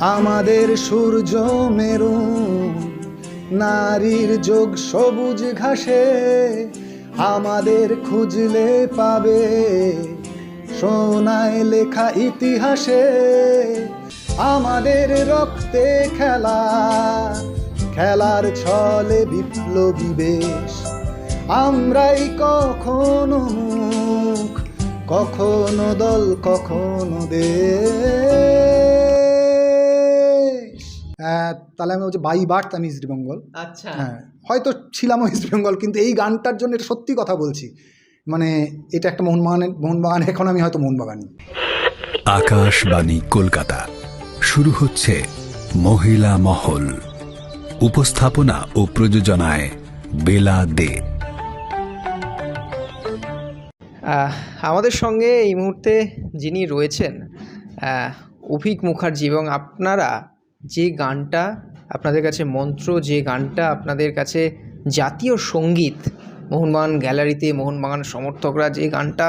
আমাদের সূর্য মেরু, নারীর যোগ সবুজ ঘাসে, আমাদের খুঁজলে পাবে সোনায় লেখা ইতিহাসে। আমাদের রক্তে খেলা, খেলার ছলে বিপ্লবী বেশ। আমরাই কখনো মুখ, কখনো দল, কখনো দেশ। তাহলে আমি বলছি বাই বার্থ আমি ইস্ট বেঙ্গল আচ্ছা। হ্যাঁ হয়তো ছিলাম ইস্ট বেঙ্গল কিন্তু এই গানটার জন্য এটা সত্যি কথা বলছি। মানে এটা একটা মোহনবাগানের মোহনবাগান এখন আমি হয়তো মোহনবাগানি। আকাশবাণী কলকাতা। শুরু হচ্ছে মহিলা মহল। উপস্থাপনা ও প্রযোজনায় বেলা দে। আমাদের সঙ্গে এই মুহূর্তে যিনি রয়েছেন অভিক মুখার্জি এবং আপনারা যে গানটা আপনাদের কাছে মন্ত্র, যে গানটা আপনাদের কাছে জাতীয় সংগীত, মোহনবাগান গ্যালারিতে, মোহনবাগান সমর্থকরা যে গানটা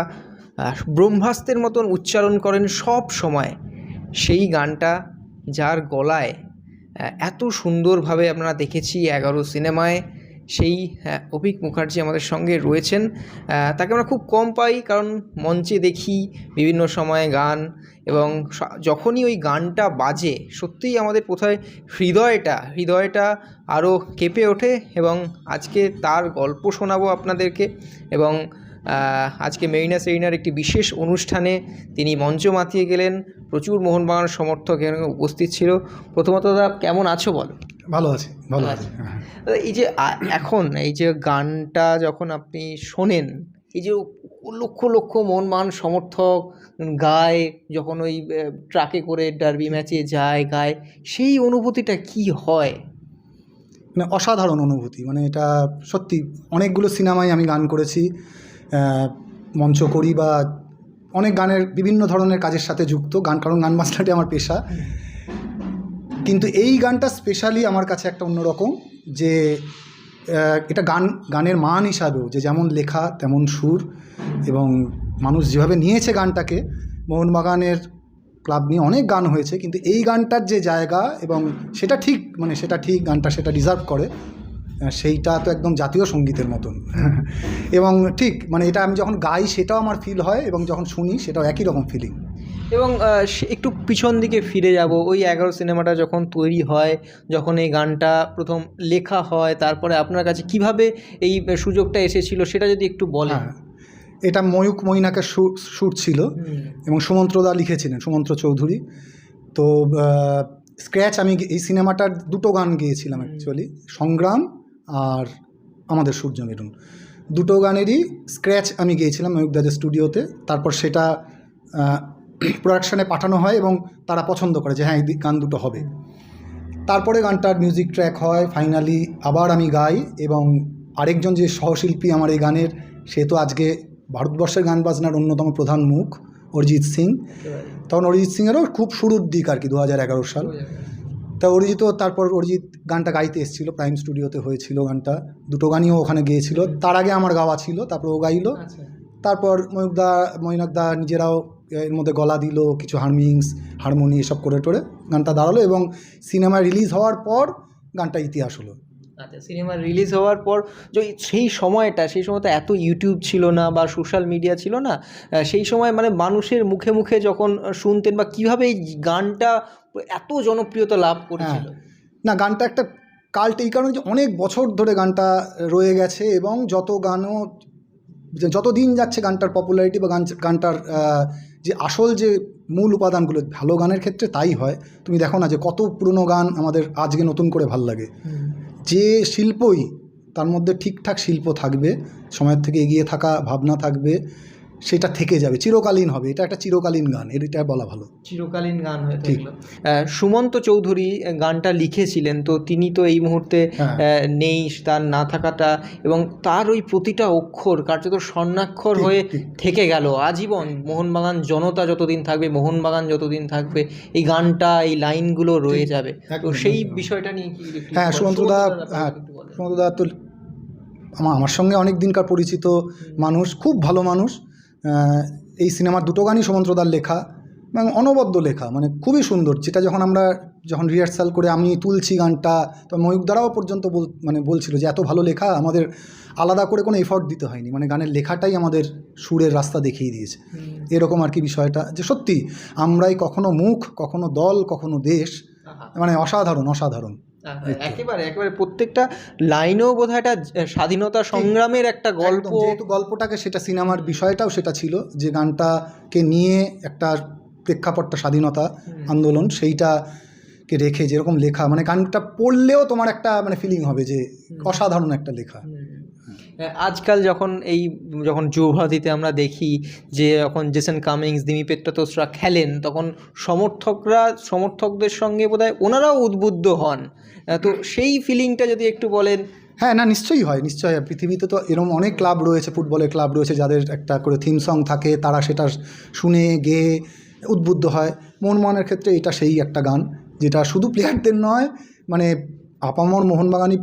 ব্রহ্মাস্তের মতন উচ্চারণ করেন সব সময়, সেই গানটা যার গলায় এত সুন্দরভাবে আপনারা দেখেছি এগারো সিনেমায়। সেই আহ, অভিক মুখার্জি আমাদের সঙ্গে রয়েছেন। তাকে আমরা খুব কম পাই কারণ মঞ্চে দেখি বিভিন্ন সময়ে গান এবং যখনই ওই গানটা বাজে সত্যিই আমাদের কোথায় হৃদয়টা হৃদয়টা আরও কেঁপে ওঠে এবং আজকে তার গল্প শোনাবো আপনাদেরকে এবং আজকে মেরিনা সেরিনার একটি বিশেষ অনুষ্ঠানে তিনি মঞ্চ মাতিয়ে গেলেন। প্রচুর মোহনবাগান সমর্থক এখানে উপস্থিত ছিল। প্রথমত দাদা কেমন আছো বলো? ভালো আছে ভালো আছে। হ্যাঁ। এই যে এখন এই যে গানটা যখন আপনি শোনেন এই যে লক্ষ লক্ষ মন মান সমর্থক গায় যখন ওই ট্রাকে করে ডার্বি ম্যাচে যায় গায় সেই অনুভূতিটা কি হয়? মানে অসাধারণ অনুভূতি মানে এটা সত্যি অনেকগুলো সিনেমায় আমি গান করেছি মঞ্চ করি বা অনেক গানের বিভিন্ন ধরনের কাজের সাথে যুক্ত গান কারণ গান বাজনাটি আমার পেশা। কিন্তু এই গানটা স্পেশালি আমার কাছে একটা অন্যরকম যে এটা গান, গানের মান হিসাবেও যে যেমন লেখা তেমন সুর এবং মানুষ যেভাবে নিয়েছে গানটাকে, মোহনবাগানের ক্লাব নিয়ে অনেক গান হয়েছে, কিন্তু এই গানটার যে জায়গা এবং সেটা ঠিক মানে সেটা ঠিক, গানটা সেটা ডিজার্ভ করে সেইটা তো একদম জাতীয় সঙ্গীতের মতন। এবং ঠিক মানে এটা আমি যখন গাই সেটাও আমার ফিল হয় এবং যখন শুনি সেটাও একই রকম ফিলিং এবং সে- একটু পিছন দিকে ফিরে যাব। ওই এগারো সিনেমাটা যখন তৈরি হয় যখন এই গানটা প্রথম লেখা হয় তারপরে আপনার কাছে কীভাবে এই সুযোগটা এসেছিল সেটা যদি একটু বলেন। হ্যাঁ এটা ময়ূক মৈনাকের শ্যুট ছিল এবং সুমন্ত্র দা লিখেছিলেন সুমন্ত্র চৌধুরী। তো স্ক্র্যাচ আমি এই সিনেমাটার দুটো গান গেয়েছিলাম অ্যাকচুয়ালি সংগ্রাম আর আমাদের সূর্য মেরুন। দুটো গানেরই স্ক্র্যাচ আমি গিয়েছিলাম ময়ূকদাদের স্টুডিওতে তারপর সেটা প্রোডাকশানে পাঠানো হয় এবং তারা পছন্দ করে যে হ্যাঁ এই গান দুটো হবে। তারপরে গানটার মিউজিক ট্র্যাক হয় ফাইনালি আবার আমি গাই এবং আরেকজন যে সহশিল্পী আমার এই গানের সে তো আজকে ভারতবর্ষের গান বাজনার অন্যতম প্রধান মুখ অরিজিৎ সিং। তখন অরিজিৎ সিংয়েরও খুব শুরুর দিক আর কি দু হাজার এগারো সাল। তা অরিজিৎ তারপর অরিজিৎ গানটা গাইতে এসেছিল প্রাইম স্টুডিওতে হয়েছিল গানটা। দুটো গানই ওখানে গিয়েছিল। তার আগে আমার গাওয়া ছিল তারপর ও গাইলো। আচ্ছা। তারপর ময়ূকদা মৈনাকদা নিজেরাও এর মধ্যে গলা দিল কিছু হারমিংস হারমোনি এসব করে টোরে গানটা দাঁড়াল এবং সিনেমা রিলিজ হওয়ার পর গানটা ইতিহাস হলো। আচ্ছা সিনেমা রিলিজ হওয়ার পর যে সেই সময়টা সেই সময় তো এত ইউটিউব ছিল না বা সোশ্যাল মিডিয়া ছিল না সেই সময় মানে মানুষের মুখে মুখে যখন শুনতেন বা কীভাবে এই গানটা এত জনপ্রিয়তা লাভ করেছিল? না গানটা একটা কাল্ট এই কারণে যে অনেক বছর ধরে গানটা রয়ে গেছে এবং যত গানও যত দিন যাচ্ছে গানটার পপুলারিটি বা গান গানটার যে আসল যে মূল উপাদানগুলো ভালো গানের ক্ষেত্রে তাই হয়। তুমি দেখো না যে কত পুরনো গান আমাদের আজকে নতুন করে ভালো লাগে। যে শিল্পই তার মধ্যে ঠিকঠাক শিল্প থাকবে সময়ের থেকে এগিয়ে থাকা ভাবনা থাকবে সেটা থেকে যাবে চিরকালীন হবে। এটা একটা চিরকালীন গান এটা বলা ভালো। চিরকালীন গান হয়ে ঠিক। সুমন্ত চৌধুরী গানটা লিখেছিলেন তো তিনি তো এই মুহূর্তে হ্যাঁ। নেই তার না থাকাটা এবং তার ওই প্রতিটা অক্ষর কার্যত স্বর্ণাক্ষর হয়ে থেকে গেল। আজীবন মোহনবাগান জনতা যতদিন থাকবে মোহনবাগান যতদিন থাকবে এই গানটা এই লাইনগুলো রয়ে যাবে। তো সেই বিষয়টা নিয়ে কি হ্যাঁ ব্যাপারে হ্যাঁ। সুমন্ত্রদা তো আমার সঙ্গে অনেক দিনকার পরিচিত মানুষ খুব ভালো মানুষ। এই সিনেমার দুটো গানই সুমন্ত্রদার লেখা এবং অনবদ্য লেখা মানে খুবই সুন্দর। যেটা যখন আমরা যখন রিহার্সাল করে আমি তুলছি গানটা তো ময়ূক দ্বারাও পর্যন্ত বল মানে বলছিল যে এত ভালো লেখা আমাদের আলাদা করে কোনো এফর্ট দিতে হয়নি। মানে গানের লেখাটাই আমাদের সুরের রাস্তা দেখিয়ে দিয়েছে। এরকম আর কি বিষয়টা। যে সত্যি আমরাই কখনো মুখ কখনো দল কখনো দেশ মানে অসাধারণ অসাধারণ। একেবারে একেবারে প্রত্যেকটা লাইনেও বোধ হয় একটা স্বাধীনতা সংগ্রামের একটা গল্প। যেহেতু গল্পটাকে সেটা সিনেমার বিষয়টাও সেটা ছিল যে গানটাকে নিয়ে একটা প্রেক্ষাপটটা স্বাধীনতা আন্দোলন সেইটা কে রেখে যেরকম লেখা মানে গানটা পড়লেও তোমার একটা মানে ফিলিং হবে যে অসাধারণ একটা লেখা। আজকাল যখন এই, যখন যৌভাতিতে আমরা দেখি যে যখন জেসন কামিংস, দিমি পেট্রাতোসরা খেলেন, তখন সমর্থকরা, সমর্থকদের সঙ্গে বোধহয় ওনারাও উদ্বুদ্ধ হন। তো সেই ফিলিংটা যদি একটু বলেন। হ্যাঁ না, নিশ্চয়ই হয় নিশ্চয়ই হয়। পৃথিবীতে তো এরকম অনেক ক্লাব রয়েছে, ফুটবলের ক্লাব রয়েছে, যাদের একটা করে থিম সং থাকে, তারা সেটা শুনে, গেয়ে উদ্বুদ্ধ হয়। মোহনমোহনের ক্ষেত্রে এটা সেই একটা গান, যেটা শুধু প্লেয়ারদের নয় মানে আপামর মোহনবাগানি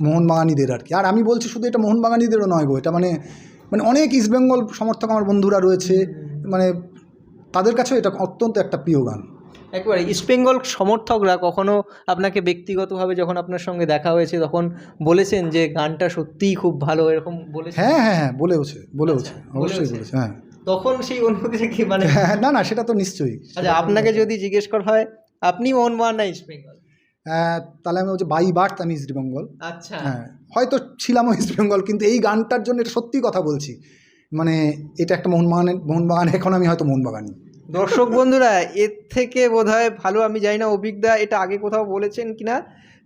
মোহনবাগানিদের আর কি। আর আমি বলছি শুধু এটা মোহনবাগানিদেরও নয় গো এটা মানে মানে অনেক ইস্টবেঙ্গল সমর্থক আমার বন্ধুরা রয়েছে মানে তাদের কাছেও এটা অত্যন্ত একটা প্রিয় গান। একবারে ইস্টবেঙ্গল সমর্থকরা কখনো আপনাকে ব্যক্তিগতভাবে যখন আপনার সঙ্গে দেখা হয়েছে তখন বলেছেন যে গানটা সত্যিই খুব ভালো এরকম বলেছেন? হ্যাঁ হ্যাঁ হ্যাঁ বলেওছে বলেওছে আচ্ছা, অবশ্যই বলেছে হ্যাঁ। তখন সেই অনুভূতিটা কি মানে? হ্যাঁ না না সেটা তো নিশ্চয়ই। আচ্ছা আপনাকে যদি জিজ্ঞেস করা হয় আপনি মোহনবাগান না ইস্টবেঙ্গল তাহলে আমি বলছি বাই বার্থ আমি ইস্ট বেঙ্গল আচ্ছা। হ্যাঁ হয়তো ছিলামও ইস্ট বেঙ্গল কিন্তু এই গানটার জন্য এটা সত্যি কথা বলছি। মানে এটা একটা মোহনবাগানের মোহনবাগান এখন আমি হয়তো মোহনবাগানি দর্শক বন্ধুরা এর থেকে বোধহয় ভালো আমি জানি না অভিজ্ঞতা এটা আগে কোথাও বলেছেন কিনা?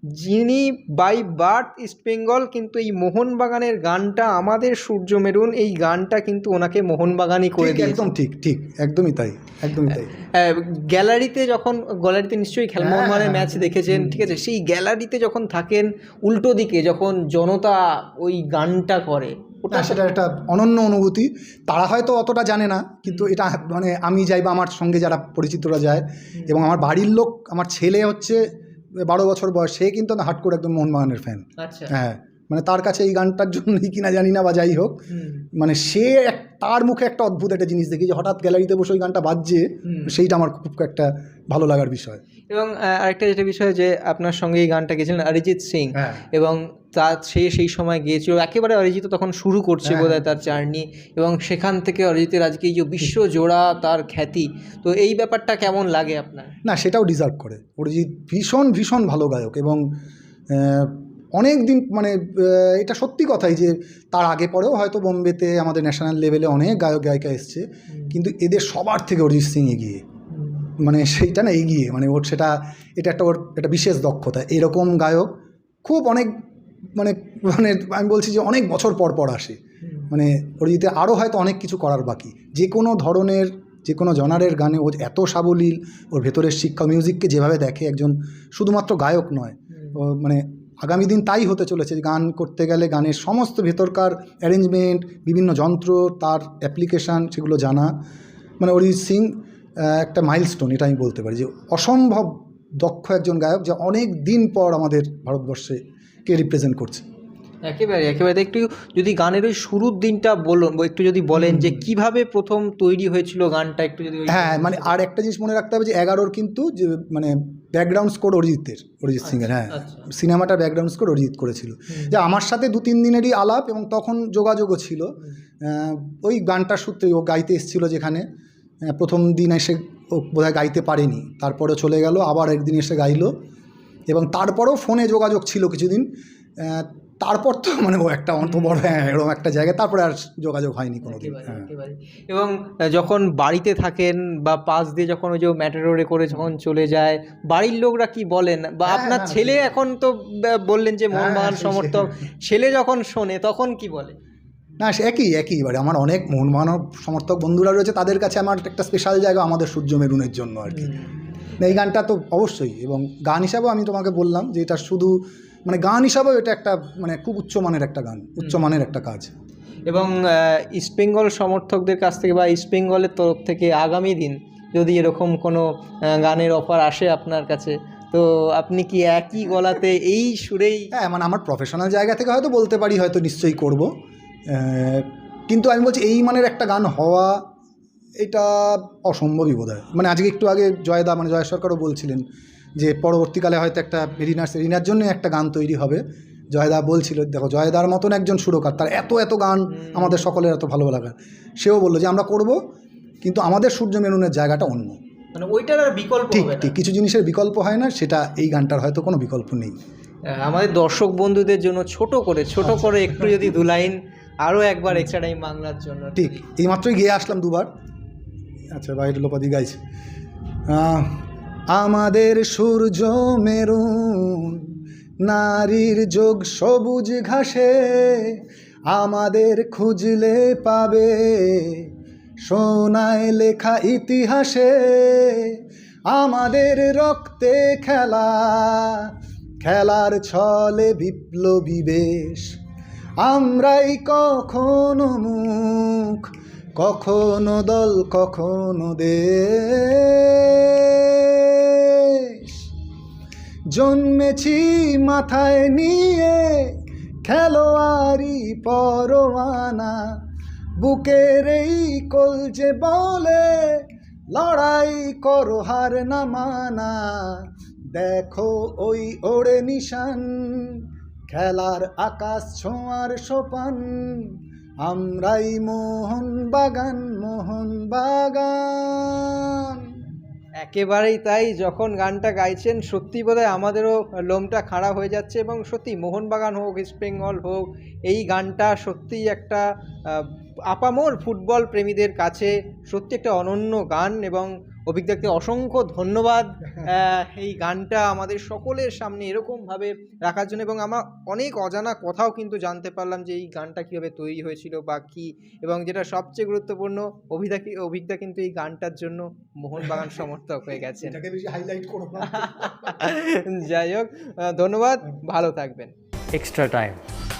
যিনি বাই বার্থ ইস্ট বেঙ্গল কিন্তু এই মোহনবাগানের গানটা আমাদের সূর্য মেরুন এই গানটা কিন্তু ওনাকে মোহনবাগানই করে দিয়েছে। একদম ঠিক ঠিক একদমই তাই একদমই তাই। গ্যালারিতে যখন গ্যালারিতে নিশ্চয়ই খেল হ্যাঁ, মোহনবাগানের হ্যাঁ, ম্যাচ দেখেছেন ঠিক আছে? সেই গ্যালারিতে যখন থাকেন উল্টো দিকে যখন জনতা ওই গানটা করে ওটা সেটা একটা অনন্য অনুভূতি। তারা হয়তো অতটা জানে না কিন্তু এটা মানে আমি যাই বা আমার সঙ্গে যারা পরিচিতরা যায় এবং আমার বাড়ির লোক আমার ছেলে হচ্ছে বারো বছর বয়স সে কিন্তু হাট করে একদম মোহনবাগানের ফ্যান আচ্ছা। হ্যাঁ। মানে তার কাছে এই গানটার জন্যই কিনা জানি না বা যাই হোক। মানে সে এক- তার মুখে একটা অদ্ভুত একটা জিনিস দেখি যে হঠাৎ গ্যালারিতে বসে ওই গানটা বাজছে সেইটা আমার খুব একটা ভালো লাগার বিষয়। এবং আরেকটা যেটা বিষয় যে আপনার সঙ্গে এই গানটা গেছিলেন অরিজিৎ সিং হ্যাঁ। এবং তা সে সেই সময় গিয়েছিল। একেবারে অরিজিৎ তখন শুরু করছে হ্যাঁ। বোধহয় তার জার্নি এবং সেখান থেকে অরিজিতের আজকে এই যে বিশ্বজোড়া তার খ্যাতি তো এই ব্যাপারটা কেমন লাগে আপনার? না সেটাও ডিজার্ভ করে। অরিজিৎ ভীষণ ভীষণ ভালো গায়ক এবং অনেক দিন মানে এটা সত্যি কথাই যে তার আগে পরেও হয়তো বোম্বেতে আমাদের ন্যাশনাল লেভেলে অনেক গায়ক গায়িকা এসছে। কিন্তু এদের সবার থেকে অরিজিৎ সিং এগিয়ে। মানে সেইটা না এগিয়ে। মানে ওর সেটা এটা একটা ওর একটা বিশেষ দক্ষতা। এরকম গায়ক খুব অনেক মানে মানে আমি বলছি যে অনেক বছর পর পর আসে। মানে অরিজিতে আরও হয়তো অনেক কিছু করার বাকি। যে কোনো ধরনের যে কোনো জনারের গানে ও এত সাবলীল ওর ভেতরের শিক্ষা মিউজিককে যেভাবে দেখে একজন শুধুমাত্র গায়ক নয় ও মানে আগামী দিন তাই হতে চলেছে। গান করতে গেলে গানের সমস্ত ভেতরকার অ্যারেঞ্জমেন্ট বিভিন্ন যন্ত্র, তার অ্যাপ্লিকেশান সেগুলো জানা। মানে অরিজিৎ সিং একটা মাইলস্টোন এটা আমি বলতে পারি যে অসম্ভব দক্ষ একজন গায়ক যা অনেক দিন পর আমাদের ভারতবর্ষে কে রিপ্রেজেন্ট করছে। একেবারে একেবারে। একটু যদি গানের ওই শুরুর দিনটা বলুন একটু যদি বলেন যে কীভাবে প্রথম তৈরি হয়েছিল গানটা একটু যদি হ্যাঁ মানে আর একটা জিনিস মনে রাখতে হবে যে এগারোর কিন্তু যে মানে ব্যাকগ্রাউন্ড স্কোর অরিজিতের অরিজিৎ সিংয়ের হ্যাঁ। সিনেমাটা ব্যাকগ্রাউন্ড স্কোর অরিজিৎ করেছিল। যে আমার সাথে দু তিন দিনেরই আলাপ এবং তখন যোগাযোগও ছিল। ওই গানটার সূত্রে ও গাইতে এসেছিল যেখানে। প্রথম দিন এসে ও বোধহয় গাইতে পারেনি। তারপরে চলে গেল আবার একদিন এসে গাইলো। এবং তারপরেও ফোনে যোগাযোগ ছিল কিছুদিন। তারপর তো মানে ও একটা অন্ত বড় হ্যাঁ এরকম একটা জায়গায় তারপরে আর যোগাযোগ হয়নি কোনো হ্যাঁ। এবং যখন বাড়িতে থাকেন বা পাশ দিয়ে যখন ওই যে ম্যাটারোরে করে যখন চলে যায় বাড়ির লোকরা কি বলেন? বা হ্যাঁ, আপনার না, ছেলে এখন তো বললেন যে হ্যাঁ, মোহনবাগান সমর্থক ছেলে যখন শোনে তখন কি বলে? না সে একই একই এবারে। আমার অনেক মোহনবাগান সমর্থক বন্ধুরা রয়েছে তাদের কাছে আমার একটা স্পেশাল জায়গা আমাদের সূর্য মেরুনের জন্য আর কি। এই গানটা তো অবশ্যই এবং গান হিসাবেও আমি তোমাকে বললাম যে এটা শুধু মানে গান হিসাবেও এটা একটা মানে খুব উচ্চমানের একটা গান উচ্চমানের একটা কাজ। এবং ইস্টবেঙ্গল সমর্থকদের কাছ থেকে বা ইস্টবেঙ্গলের তরফ থেকে আগামী দিন যদি এরকম কোনো গানের অফার আসে আপনার কাছে তো আপনি কি একই গলাতে এই সুরেই হ্যাঁ মানে আমার প্রফেশনাল জায়গা থেকে হয়তো বলতে পারি হয়তো নিশ্চয়ই করব। কিন্তু আমি বলছি এই মানের একটা গান হওয়া এটা অসম্ভবই বোধ হয় মানে আজকে একটু আগে জয়দা মানে জয় সরকারও বলছিলেন যে পরবর্তীকালে হয়তো একটা রিনার রিনার জন্য একটা গান তৈরি হবে। জয়দা বলছিল দেখো জয়দার মতন একজন সুরকার তার এত এত গান আমাদের সকলের এত ভালো লাগা। সেও বলল যে আমরা করব কিন্তু আমাদের সূর্য মেনুনের জায়গাটা অন্য। মানে ওইটার আর বিকল্প ঠিক ঠিক কিছু জিনিসের বিকল্প হয় না সেটা এই গানটার হয়তো কোনো বিকল্প নেই। আমাদের দর্শক বন্ধুদের জন্য ছোট করে ছোট করে একটু যদি দু লাইন আরও একবার এক্সট্রা টাইম বাংলার জন্য। ঠিক এইমাত্রই গিয়ে আসলাম দুবার। আচ্ছা বাইরে লোপাদি গাইছে। আমাদের সূর্য মেরুন, নারীর যোগ সবুজ ঘাসে, আমাদের খুঁজলে পাবে সোনায় লেখা ইতিহাসে। আমাদের রক্তে খেলা, খেলার ছলে বিপ্লবী বেশ। আমরাই কখনো মুখ, কখনো দল, কখনো দেশ। জন্মেছি মাথায় নিয়ে খেলোয়াড়ি পরোয়ানা, বুকের এই কলজে বলে, লড়াই করো হার না মানা। দেখো ওই ওড়ে নিশান, খেলার আকাশ ছোঁয়ার সোপান, আমরাই মোহন বাগান মোহন বাগান একেবারেই তাই যখন গানটা গাইছেন, সত্যি বোধহয় আমাদেরও লোমটা খাড়া হয়ে যাচ্ছে এবং সত্যি মোহনবাগান হোক, ইস্ট বেঙ্গল হোক, এই গানটা সত্যিই একটা আপামর ফুটবল প্রেমীদের কাছে সত্যি একটা অনন্য গান এবং অভিজ্ঞতাকে অসংখ্য ধন্যবাদ। এই গানটা আমাদের সকলের সামনে এরকমভাবে রাখার জন্য এবং আমার অনেক অজানা কথাও কিন্তু জানতে পারলাম যে এই গানটা কীভাবে তৈরি হয়েছিল বা কী এবং যেটা সবচেয়ে গুরুত্বপূর্ণ অভিদা কি- অভিজ্ঞতা কিন্তু এই গানটার জন্য মোহনবাগান সমর্থক হয়ে গেছে এটাকে বেশি হাইলাইট করো না। যাই হোক ধন্যবাদ ভালো থাকবেন। Extra time.